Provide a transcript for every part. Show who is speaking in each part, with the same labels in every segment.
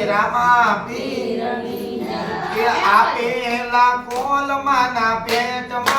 Speaker 1: પીરામાં પીર
Speaker 2: કે
Speaker 1: આપેલા કોલમાના પેટમાં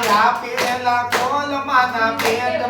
Speaker 1: મારા પેલા કોલ માના પેટ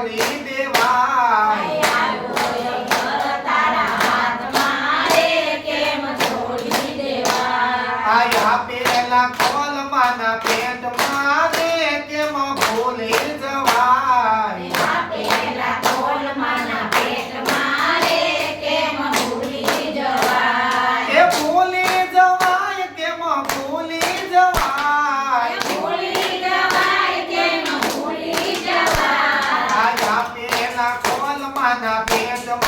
Speaker 1: મોરી દેવાય. આયા પેલા કોલ માના પેટ મારે કેમ ભૂલી Mas na venda